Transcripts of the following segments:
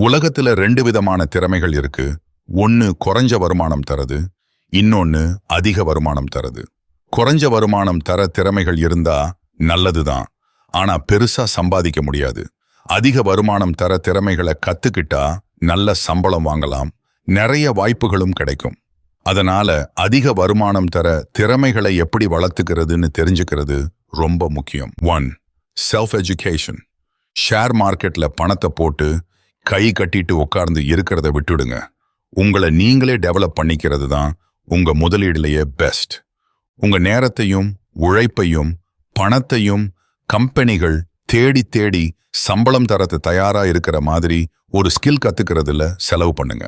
உலகத்துல ரெண்டு விதமான திறமைகள் இருக்கு. ஒன்னு குறைஞ்ச வருமானம் தரது இன்னொன்னு அதிக வருமானம் தரது. குறைஞ்ச வருமானம் தர திறமைகள் இருந்தா நல்லதுதான். ஆனா பெருசா சம்பாதிக்க முடியாது. அதிக வருமானம் தர திறமைகளை கத்துக்கிட்டா நல்ல சம்பளம் வாங்கலாம். நிறைய வாய்ப்புகளும் கிடைக்கும். அதனால அதிக வருமானம் தர திறமைகளை எப்படி வளர்த்துக்கிறதுன்னு தெரிஞ்சுக்கிறது ரொம்ப முக்கியம். ஒன் செல்ஃப் எஜுகேஷன் ஷேர் மார்க்கெட்ல பணத்தை போட்டு கை கட்டிட்டு உட்கார்ந்து இருக்கிறத விட்டுடுங்க. உங்களை நீங்களே டெவலப் பண்ணிக்கிறது தான் உங்க முதலீடுலயே பெஸ்ட் உங்க நேரத்தையும் உழைப்பையும் பணத்தையும் கம்பெனிகள் தேடி தேடி சம்பளம் தரத்து தயாரா இருக்கிற மாதிரி ஒரு ஸ்கில் கத்துக்கிறதுல செலவு பண்ணுங்க.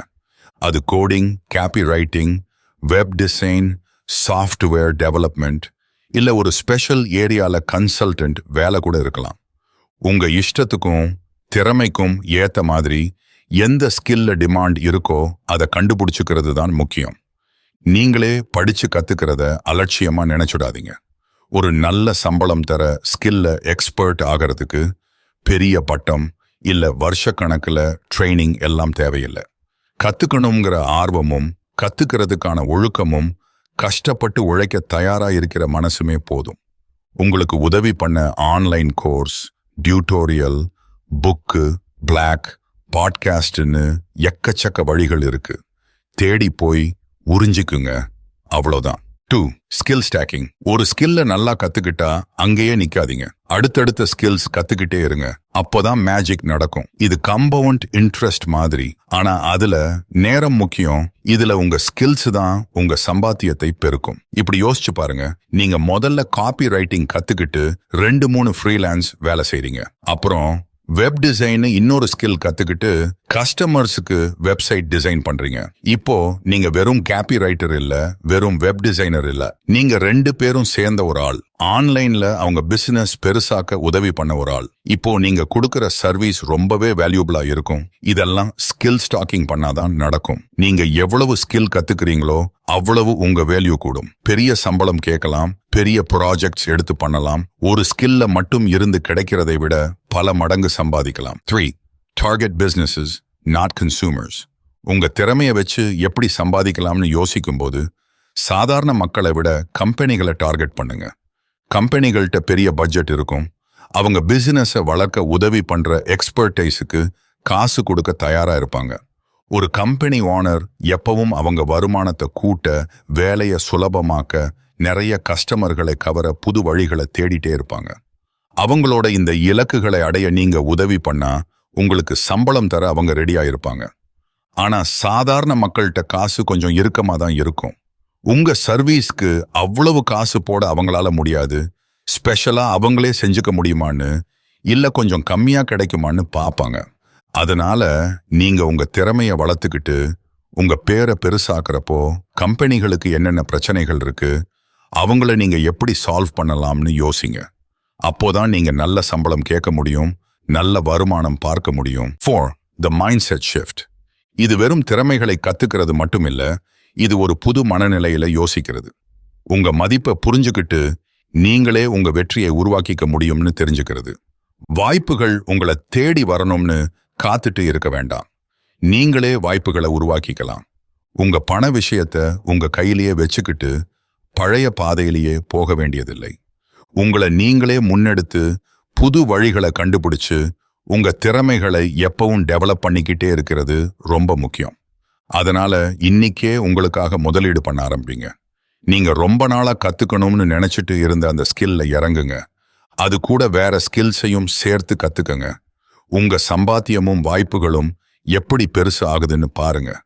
அது coding copywriting web design software development இல்ல ஒரு ஸ்பெஷல் ஏரியால கன்சல்டன்ட் வேலை கூட இருக்கலாம். உங்க இஷ்டத்துக்கும் திறமைக்கும் ஏற்ற மாதிரி எந்த ஸ்கில்ல டிமாண்ட் இருக்கோ அதை கண்டுபிடிச்சிக்கிறது தான் முக்கியம். நீங்களே படித்து கற்றுக்கிறத அலட்சியமாக நினைச்சுடாதீங்க. ஒரு நல்ல சம்பளம் தர ஸ்கில்ல எக்ஸ்பர்ட் ஆகிறதுக்கு பெரிய பட்டம் இல்லை வருஷக்கணக்கில் ட்ரைனிங் எல்லாம் தேவையில்லை. கற்றுக்கணுங்கிற ஆர்வமும் கற்றுக்கிறதுக்கான ஒழுக்கமும் கஷ்டப்பட்டு உழைக்க தயாராக இருக்கிற மனசுமே போதும். உங்களுக்கு உதவி பண்ண online course tutorial book blog பாட்காஸ்ட்னு எக்கச்சக்க வழிகள் இருக்கு. தேடி போய் உறிஞ்சிக்குங்க. அவ்வளோதான் டூ ஸ்கில் ஸ்டாக்கிங் ஒரு ஸ்கில்ல நல்லா கத்துக்கிட்டா அங்கேயே நிக்காதீங்க. அடுத்தடுத்த ஸ்கில்ஸ் கத்துக்கிட்டே இருங்க. அப்போதான் மேஜிக் நடக்கும். இது கம்பவுண்ட் இன்ட்ரெஸ்ட் மாதிரி. ஆனா அதுல நேரம் முக்கியம். இதுல உங்க ஸ்கில்ஸ் தான் உங்க சம்பாத்தியத்தை பெருக்கும். இப்படி யோசிச்சு பாருங்க. நீங்க முதல்ல காப்பி ரைட்டிங் கத்துக்கிட்டு ரெண்டு மூணு ஃப்ரீலான்ஸ் வேலை செய்றீங்க. அப்புறம் வெப் டிசைன் இன்னொரு ஸ்கில் கத்துக்கிட்டு கஸ்டமர்ஸுக்கு வெப்சைட் டிசைன் பண்றீங்க. இப்போ நீங்க வெறும் கேப்பி ரைட்டர் இல்ல வெறும் வெப் டிசைனர் இல்ல நீங்க ரெண்டு பேரும் சேர்ந்த ஒரு ஆள். ஆன்லைன்ல அவங்க பிசினஸ் பெருசாக்க உதவி பண்ண ஒரு ஆள். இப்போ நீங்க கொடுக்கற சர்வீஸ் ரொம்பவே வேல்யூபிளா இருக்கும். இதெல்லாம் ஸ்கில் ஸ்டாக்கிங் பண்ணாதான் நடக்கும். நீங்க எவ்வளவு ஸ்கில் கத்துக்கிறீங்களோ அவ்வளவு உங்க வேல்யூ கூடும். பெரிய சம்பளம் கேட்கலாம் பெரிய ப்ராஜெக்ட்ஸ் எடுத்து பண்ணலாம். ஒரு ஸ்கில்ல மட்டும் இருந்து கிடைக்கிறதை விட பல மடங்கு சம்பாதிக்கலாம். Three target businesses not consumers உங்க திறமையை வச்சு எப்படி சம்பாதிக்கலாம்னு யோசிக்கும்போது சாதாரண மக்களை விட கம்பெனிகளை டார்கெட் பண்ணுங்க. கம்பெனிகள்கிட்ட பெரிய பட்ஜெட் இருக்கும். அவங்க பிசினஸை வளர்க்க உதவி பண்ணுற எக்ஸ்பர்டைஸுக்கு காசு கொடுக்க தயாராக இருப்பாங்க. ஒரு கம்பெனி ஓனர் எப்பவும் அவங்க வருமானத்தை கூட்ட வேலையை சுலபமாக்க நிறைய கஸ்டமர்களை கவர புது வழிகளை தேடிட்டே இருப்பாங்க. அவங்களோட இந்த இலக்குகளை அடைய நீங்க உதவி பண்ணா உங்களுக்கு சம்பளம் தர அவங்க ரெடியாக இருப்பாங்க. ஆனால் சாதாரண மக்கள்கிட்ட காசு கொஞ்சம் இறுக்கமாக தான் இருக்கும். உங்க சர்வீஸ்க்கு அவ்வளவு காசு போட அவங்களால முடியாது. ஸ்பெஷலா அவங்களே செஞ்சுக்க முடியுமான்னு இல்ல கொஞ்சம் கம்மியா கிடைக்குமான்னு பார்ப்பாங்க அதனால நீங்க உங்க திறமைய வளர்த்துக்கிட்டு உங்க பேரை பெருசாக்குறப்போ கம்பெனிகளுக்கு என்னென்ன பிரச்சனைகள் இருக்கு அவங்கள நீங்க எப்படி சால்வ் பண்ணலாம்னு யோசிங்க. அப்போதான் நீங்க நல்ல சம்பளம் கேட்க முடியும் நல்ல வருமானம் பார்க்க முடியும். Four the mindset shift இது வெறும் திறமைகளை கத்துக்கிறது மட்டும் இல்ல இது ஒரு புது மனநிலையில யோசிக்கிறது. உங்க மதிப்பை புரிஞ்சுக்கிட்டு நீங்களே உங்க வெற்றியை உருவாக்கிக்க முடியும்னு தெரிஞ்சுக்கிறது. வாய்ப்புகள் உங்களை தேடி வரணும்னு காத்துட்டு இருக்க வேண்டாம். நீங்களே வாய்ப்புகளை உருவாக்கிக்கலாம். உங்க பண விஷயத்த உங்க கையிலேயே வச்சுக்கிட்டு பழைய பாதையிலேயே போக வேண்டியதில்லை. உங்களை நீங்களே முன்னெடுத்து புது வழிகளை கண்டுபிடிச்சு உங்க திறமைகளை எப்பவும் டெவலப் பண்ணிக்கிட்டே இருக்கிறது ரொம்ப முக்கியம். அதனால இன்னிக்கே உங்களுக்காக முதலீடு பண்ண ஆரம்பிங்க. நீங்க ரொம்ப நாளா கத்துக்கணும்னு நினைச்சிட்டு இருந்த அந்த ஸ்கில்ல இறங்குங்க. அது கூட வேற ஸ்கில்ஸையும் சேர்த்து கத்துக்கங்க. உங்க சம்பாத்தியமும் வாய்ப்புகளும் எப்படி பெருசு ஆகுதுன்னு பாருங்க.